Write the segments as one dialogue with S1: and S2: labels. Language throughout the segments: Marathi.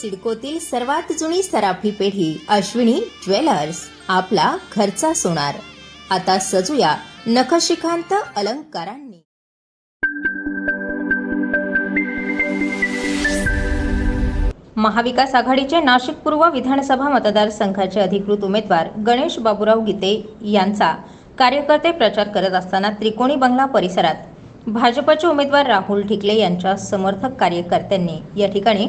S1: सिडकोतील सर्वात जुनी सराफी पेढी अश्विनी ज्वेलर्स आपला घरचा सोनार. आता सजूया नखशिखांत अलंकारांनी. महाविकास आघाडीचे नाशिक पूर्व विधानसभा मतदारसंघाचे अधिकृत उमेदवार गणेश बाबूराव गीते यांचा कार्यकर्ते प्रचार करत असताना त्रिकोणी बंगला परिसरात भाजपचे उमेदवार राहुल ठिकले यांच्या समर्थक कार्यकर्त्यांनी या ठिकाणी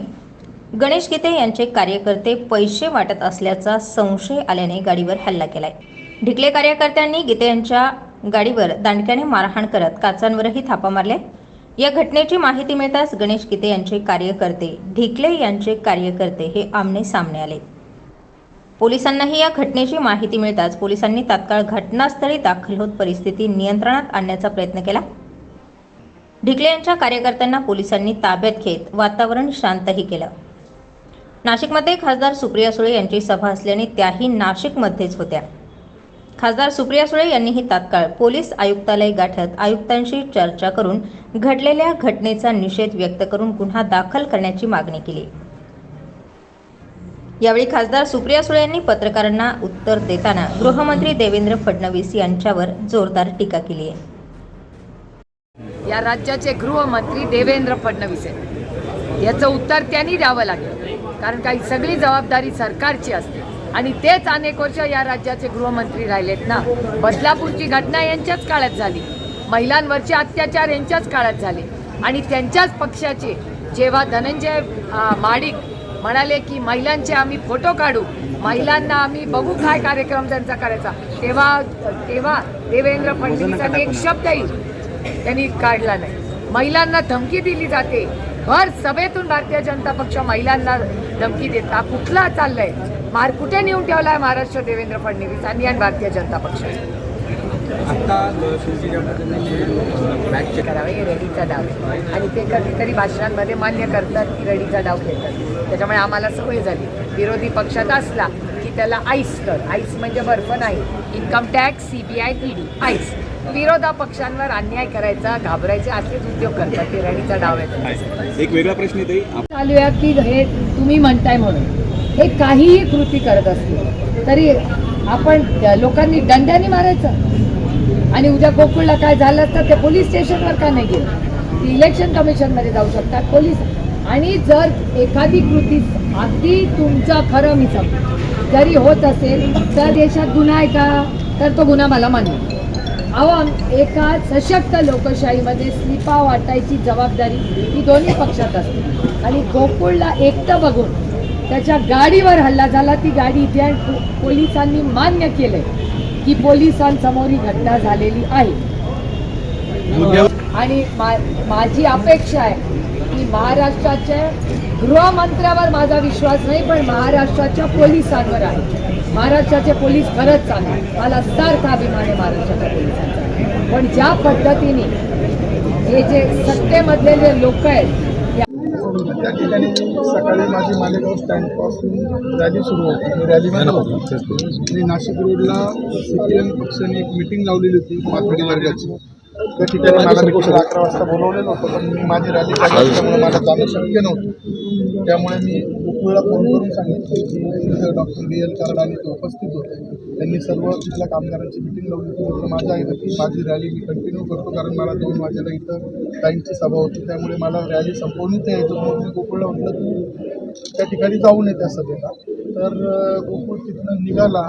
S1: गणेश गीते यांचे कार्यकर्ते पैसे वाटत असल्याचा संशय आल्याने गाडीवर हल्ला केलाय. ढिकले कार्यकर्त्यांनी गीते यांच्या गाडीवर दांडक्याने मारहाण करत काचांवरही थापा मारल्या या घटनेची माहिती मिळताच गणेश गीते यांचे कार्यकर्ते ढिकले यांचे कार्यकर्ते हे आमने सामने आले. पोलिसांनाही या घटनेची माहिती मिळताच पोलिसांनी तात्काळ घटनास्थळी दाखल होत परिस्थिती नियंत्रणात आणण्याचा प्रयत्न केला. ढिकले यांच्या कार्यकर्त्यांना पोलिसांनी ताब्यात घेत वातावरण शांतही केलं. नाशिकमध्ये खासदार सुप्रिया सुळे यांची सभा असल्याने त्याही नाशिकमध्येच होत्या. खासदार सुप्रिया सुळे यांनीही तात्काळ पोलीस आयुक्तालय गाठत आयुक्तांशी चर्चा करून घडलेल्या घटनेचा निषेध व्यक्त करून गुन्हा दाखल करण्याची मागणी केली. यावेळी खासदार सुप्रिया सुळे यांनी पत्रकारांना उत्तर देताना गृहमंत्री देवेंद्र फडणवीस यांच्यावर जोरदार टीका केली आहे.
S2: या राज्याचे गृहमंत्री देवेंद्र फडणवीस आहेत. याचं उत्तर त्यांनी द्यावं लागेल. कारण काही सगळी जबाबदारी सरकारची असते. आणि तेच अनेक वर्ष या राज्याचे गृहमंत्री राहिलेत ना. बदलापूरची घटना यांच्याच काळात झाली. महिलांवरचे अत्याचार यांच्याच काळात झाले. आणि त्यांच्याच पक्षाचे जेव्हा धनंजय माडिक म्हणाले की महिलांचे आम्ही फोटो काढू. महिलांना आम्ही बघू काय कार्यक्रम त्यांचा करायचा. तेव्हा तेव्हा देवेंद्र फडणवीसांनी एक शब्दही त्यांनी काढला नाही. महिलांना धमकी दिली जाते. भर सभेतून भारतीय जनता पक्ष महिलांना धमकी देता कुठला चाललंय? मार कुठे नेऊन ठेवलाय महाराष्ट्र देवेंद्र फडणवीसांनी आणि भारतीय जनता पक्ष? हे रडीचा डाव आहे. आणि ते कधीतरी भाषणांमध्ये मान्य करतात की रडीचा डाव खेळतात. त्याच्यामुळे आम्हाला सवय झाली. विरोधी पक्षात असला की त्याला आईस कर. आईस म्हणजे बर्फ नाही. Income tax CBI ED ice. विरोधा पक्षांवर अन्याय करायचा घाबरायचे असेच उद्योग करतात ते रडीचा डाव आहे.
S3: एक वेगळा प्रश्न
S2: चालू आहे की हे तुम्ही म्हणताय म्हणून. हे काहीही कृती करत असतील तरी आपण त्या लोकांनी दंड्याने मारायचं. आणि उद्या गोकुळला काय झालं असतं ते पोलीस स्टेशनवर का नाही गेले? ती इलेक्शन कमिशनमध्ये जाऊ शकतात पोलीस. आणि जर एखादी कृती अगदी तुमचं खरं मी सांगतो जरी होत असेल तर देशात गुन्हा आहे का? तर तो गुन्हा मला मान्य अहो एका सशक्त लोकशाहीमध्ये स्लिपा वाटायची जबाबदारी ही दोन्ही पक्षात असते. आणि गोकुळला एकटं बघून त्याच्या गाडीवर हल्ला झाला ती गाडी इथे पोलिसांनी मान्य केलंय की पोलिसांसमोर ही घटना झालेली आहे. आणि मा- माझी अपेक्षा आहे की महाराष्ट्राच्या गृहमंत्र्यावर माझा विश्वास नाही पण महाराष्ट्राच्या पोलिसांवर आहे. महाराष्ट्राचे पोलीस खरंच चांगले. मला सारखा अभिमान आहे महाराष्ट्राच्या पोलिसांचा. पण ज्या पद्धतीने हे जे सत्तेमधले जे लोक आहेत
S4: त्या ठिकाणी सकाळी माझी मालेगाव स्टँडपासून रॅली सुरू होती. मी रॅलीमध्ये होतो. आणि नाशिक रोडला सी पी एम पक्षाने एक मिटिंग लावलेली होती माथाडी वर्गाची. त्या ठिकाणी मला मिटिंग अकरा वाजता बोलवलेलं होतं पण मी माझी रॅली झाली असल्यामुळे मला जाणं शक्य नव्हतं. त्यामुळे मी वेळा फोन करून सांगितलं की तिथं डॉक्टर डी एल कार्ड आणि ते उपस्थित होते. त्यांनी सर्व तिथल्या कामगारांची मिटिंग लावली होती मात्र माझ्या आहे की माझी रॅली मी कंटिन्यू करतो. कारण मला दोन वाजेला इथं ताईंची सभा होती. त्यामुळे मला रॅली संपवणीच इथे यायचं म्हणून मी गोकुळला म्हटलं तू त्या ठिकाणी जाऊन ये त्या सभेला. तर गोकुळ तिथनं निघाला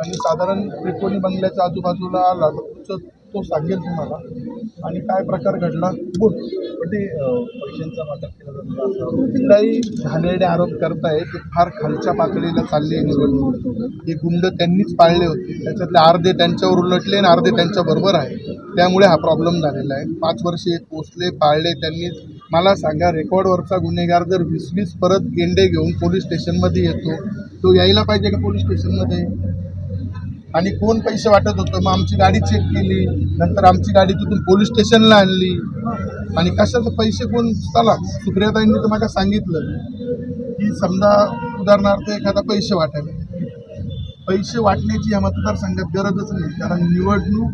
S4: आणि साधारण त्रिकोणी बंगल्याच्या आजूबाजूला आला. तर तो सांगेल तुम्हाला. आणि काय प्रकार घडला? बोल. पण ते पैशांचा वाटप केला जातो. कुठलाही घाणेरडे आरोप करताय ते फार खालच्या पातळीला चालली आहे निवडणूक हे गुंड त्यांनीच पाळले होते. त्याच्यातले अर्धे त्यांच्यावर उलटले आणि अर्धे त्यांच्या बरोबर आहे. त्यामुळे हा प्रॉब्लेम झालेला आहे. पाच वर्षे पोचले पाळले त्यांनीच मला सांगा रेकॉर्डवरचा गुन्हेगार जर वीस वीस परत गेंडे घेऊन पोलीस स्टेशनमध्ये येतो तो यायला पाहिजे का पोलीस स्टेशनमध्ये आणि कोण पैसे वाटत होतं? मग आमची गाडी चेक केली. नंतर आमची गाडी तिथून पोलीस स्टेशनला आणली. आणि कशाचं पैसे कोण? चला सुप्रियाताईंनी तर मला सांगितलं. की समजा उदाहरणार्थ एखादा पैसे वाटायला पैसे वाटण्याची या मतदारसंघात गरजच नाही. कारण निवडणूक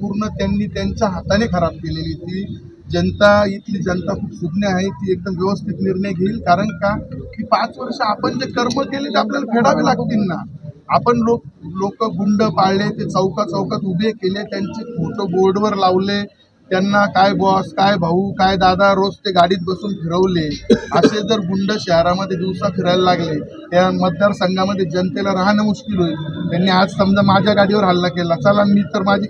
S4: पूर्ण त्यांनी त्यांच्या हाताने खराब केलेली ती जनता इथली जनता खूप सुज्ञ आहे. ती एकदम व्यवस्थित निर्णय घेईल. कारण का? की पाच वर्ष आपण जे कर्म केले ते आपल्याला फेडावे लागतील ना. आपण लोक लोक गुंड पाळले ते चौका चौकात उभे केले त्यांचे फोटो बोर्डवर लावले त्यांना काय बॉस काय भाऊ काय दादा रोज ते गाडीत बसून फिरवले. असे जर गुंड शहरामध्ये दिवसा फिरायला लागले त्या मतदारसंघामध्ये जनतेला राहणं मुश्किल होईल. त्यांनी आज समजा माझ्या गाडीवर हल्ला केला चला मी तर माझी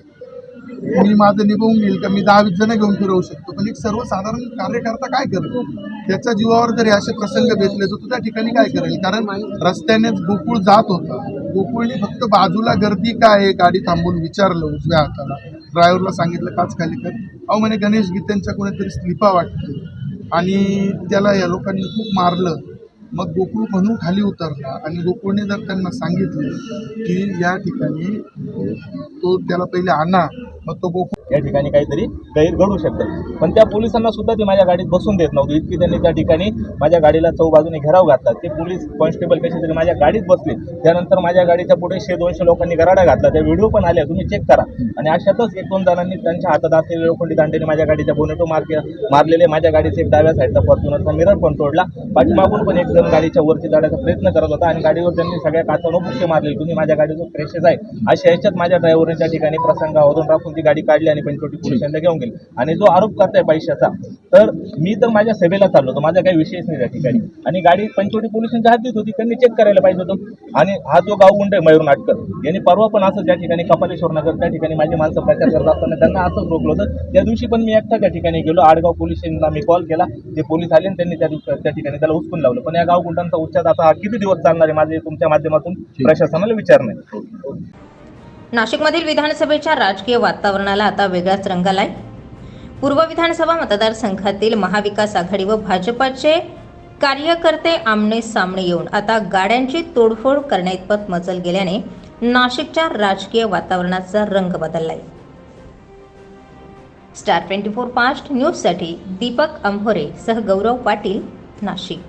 S4: मी माझं निभवून घेईल का? मी दहा वीस जण घेऊन फिरवू शकतो. पण एक सर्वसाधारण कार्यकर्ता काय करेल? त्याच्या जीवावर जरी असे प्रसंग भेटले तर तो त्या ठिकाणी काय करेल? कारण रस्त्यानेच गोकुळ जात होता. गोकुळने फक्त बाजूला गर्दी काय आहे? गाडी थांबून विचारलं उजव्या हाताला. ड्रायव्हरला सांगितलं काच खाली कर. अहो म्हणे गणेश गीतेंच्या कोणीतरी स्लिपा वाटते. आणि त्याला या लोकांनी खूप मारलं. मग गोकुळ म्हणून खाली उतरला आणि गोकुळने जर त्यांना सांगितलं की या ठिकाणी तो त्याला पहिले आणा मग तो गोकुळ
S5: या ठिकाणी काहीतरी गैर घडू शकतं. पण त्या पोलिसांना सुद्धा ते माझ्या गाडीत बसून देत नव्हते. इतकी त्यांनी त्या ठिकाणी माझ्या गाडीला चौबाजूने घेराव घातला. ते पोलीस कॉन्स्टेबल कसे तरी माझ्या गाडीत बसले. त्यानंतर माझ्या गाडीच्या पुढे शे दोनशे लोकांनी गराडा घातला. त्या व्हिडिओ पण आल्या. तुम्ही चेक करा. आणि अशातच एक दोन जणांनी त्यांच्या हातात असलेले लोखंडी दांडेने माझ्या गाडीच्या बोनेटो मार मारलेले माझ्या गाडीचे एक डाव्या साईडचा फॉर्च्युनरचा मिरर पण तोडला. पाठीमागून पण एक जण गाडीच्या वरती जाण्याचा प्रयत्न करत होता आणि गाडीवर त्यांनी सगळ्या काचानं मुख्य मारले. तुम्ही माझ्या गाडीचं क्रॅशेस आहे. अशा ह्याच्यात माझ्या ड्रायव्हरने त्या ठिकाणी प्रसंगावरून राखून ती गाडी काढली आणि पंचवटी पोलिसांना घेऊन गेली. आणि जो आरोप करताय पैशाचा तर मी तर माझ्या सभेला चाललो होतो. माझा काही विषयच नाही त्या ठिकाणी. आणि गाडी पंचवटी पोलिसांच्या हातीत होती. त्यांनी चेक करायला पाहिजे होतं. आणि हा जो गाव गुंड आहे मयूर नाटकर यांनी परवा पण असं त्या ठिकाणी कपालेश्वर नगर त्या ठिकाणी माझी माणसं प्रचार करत असताना त्यांना असंच रोखलं होतं. त्या दिवशी पण मी एकटा त्या ठिकाणी गेलो. आडगाव पोलीस स्टेशनला मी कॉल केला. ते पोलीस आले आणि त्यांनी त्या दिवशी त्या ठिकाणी त्याला उचकून लावलं. पण या गाव गुंडांचा उच्चार आता हा किती दिवस चालणार आहे? माझे तुमच्या माध्यमातून प्रशासनाला विचारणे.
S1: नाशिकमधील विधानसभेच्या राजकीय वातावरणाला आता वेगळाच रंग आलाय. पूर्व विधानसभा मतदारसंघातील महाविकास आघाडी व भाजपाचे कार्यकर्ते आमने सामने येऊन आता गाड्यांची तोडफोड करण्याइतपत मचल गेल्याने नाशिकच्या राजकीय वातावरणाचा रंग बदललाय. स्टार ट्वेंटी फोर फास्ट न्यूजसाठी दीपक अंभोरे सह गौरव पाटील नाशिक.